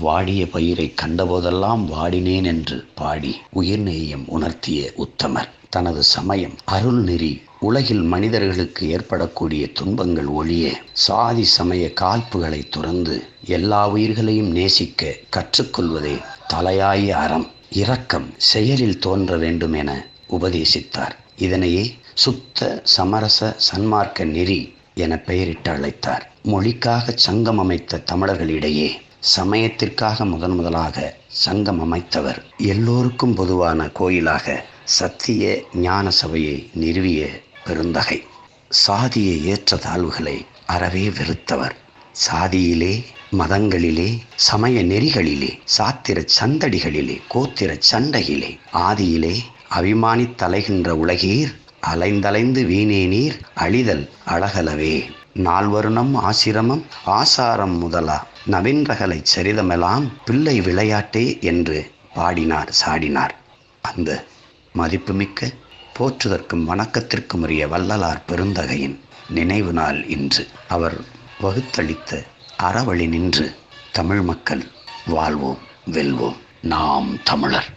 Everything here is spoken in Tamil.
வாடிய பயிரை கண்டபோதெல்லாம் வாடினேன் என்று பாடி உயிர்நேயம் உணர்த்திய உத்தமர். தனது சமயம் அருள்நெறி உலகில் மனிதர்களுக்கு ஏற்படக்கூடிய துன்பங்கள் ஒழிய சாதி சமய காழ்ப்புகளை துறந்து எல்லா உயிர்களையும் நேசிக்க கற்றுக்கொள்வதே தலையாய அறம். இரக்கம் செயலில் தோன்ற வேண்டும் என உபதேசித்தார். இதனையே சுத்த சமரச சன்மார்க்க நெறி என பெயரிட்டு அழைத்தார். மொழிக்காக சங்கம் அமைத்த தமிழர்களிடையே சமயத்திற்காக முதன் முதலாக சங்கம் அமைத்தவர். எல்லோருக்கும் பொதுவான கோயிலாக சத்திய ஞான சபையை நிறுவிய பெருந்தகை. சாதிய ஏற்ற தாழ்வுகளை அறவே வெறுத்தவர். சாதியிலே மதங்களிலே சமய நெறிகளிலே சாத்திர சந்தடிகளிலே கோத்திர சண்டையிலே ஆதியிலே அபிமானித்தலைகின்ற உலகீர் அலைந்தலைந்து வீணே நீர் அழிதல் அழகலவே. நால்வருணம் ஆசிரமம் ஆசாரம் முதலா. நவீன்றகலை சரிதமெல்லாம் பிள்ளை விளையாட்டே என்று பாடினார் சாடினார். அந்த மதிப்புமிக்க போற்றுதற்கும் வணக்கத்திற்கும் உரிய வள்ளலார் பெருந்தகையின் நினைவு நாள் இன்று. அவர் வகுத்தளித்த அறவழி நின்று தமிழ் மக்கள் வாழ்வோம் வெல்வோம். நாம் தமிழர்.